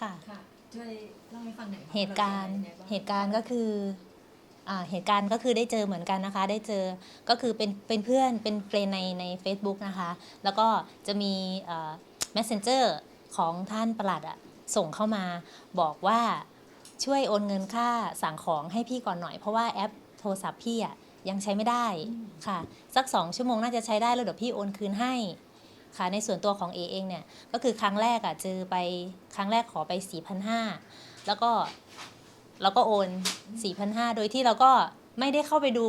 ค่ะ ค่ะช่วยเล่าให้ฟังหน่อยเหตุการณ์มันป็นยังไงบ้งเหตุการณ์ก็คืออ่าเหตุการณ์ก็คือได้เจอเหมือนกันนะคะ ได้เจอก็คือเป็นเป็นเพื่อนเป็นเฟรนในใน Facebook นะคะ แล้วก็จะมีเอ่อ messenger ของท่านประหลัดอะส่งเข้ามาบอกว่าช่วยโอนเงินค่าสั่งของให้พี่ก่อนหน่อย เพราะว่าแอปโทรศัพท์พี่อะยังใช้ไม่ได้ค่ะ สักสองชั่วโมงน่าจะใช้ได้แล้วเดี๋ยวพี่โอนคืนให้ ค่ะในส่วนตัวของเอเองเนี่ยก็คือครั้งแรกอะเจอไปครั้งแรกขอไป 4,500 แล้วก็เราก็โอน 4,500 โดยที่เราก็ไม่ได้เข้าไปดู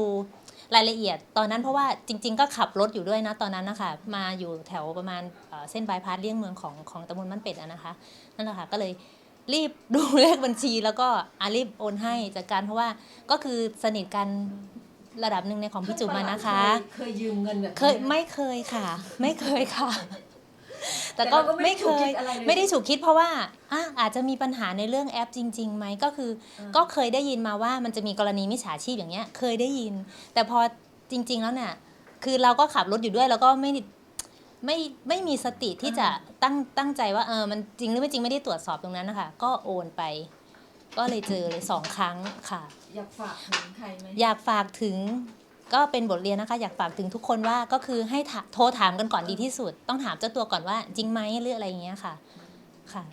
รายละเอียด ตอนนั้นเพราะว่าจริง ๆ ก็ขับรถอยู่ด้วยนะตอนนั้นนะคะมาอยู่แถวประมาณเอ่อเส้นบายพาสเลี่ยงเมืองของของตำบลมันเป็ดอะนะคะนั่นแหละค่ะก็เลยรีบดูเลขบัญชีแล้วก็อารีบโอนให้จากการเพราะว่าก็คือสนิทกัน ระดับหนึ่งในของพี่จุ๋มมานะคะเคยเคยยืมเงินแบบนี้ เคยไม่เคยค่ะ ไม่เคยค่ะ แต่แต่ก็เราก็ไม่ไม่ได้ฉุเคกคิยดอะไรเลยไม่ได้ฉุกคิดเพราะว่าอะอาจจะมีปัญหาในเรื่องแอปจริงๆไหมก็คือก็เคยได้ยินมาว่ามันจะมีกรณีมิจฉาชีพอย่างเงี้ย เคยได้ยิน แต่พอจริง ๆ แล้วเนี่ยคือเราก็ขับรถอยู่ด้วยแล้วก็ไม่ไม่ไม่มีสติที่จะตั้งตั้งใจว่าเออมันจริงหรือไม่จริงไม่ได้ตรวจสอบตรงนั้นนะคะก็โอนไป ก็เลยเจอเลยสองครั้งค่ะ อยากฝากถึงใครไหมอยากฝากถึงก็เป็นบทเรียนนะคะ อยากฝากถึงทุกคนว่าก็คือให้ถาโทรถามกันก่อนดีที่สุด ต้องถามเจ้าตัวก่อนว่าจริงไหมหรืออะไรอย่างเงี้ยค่ะค่ะ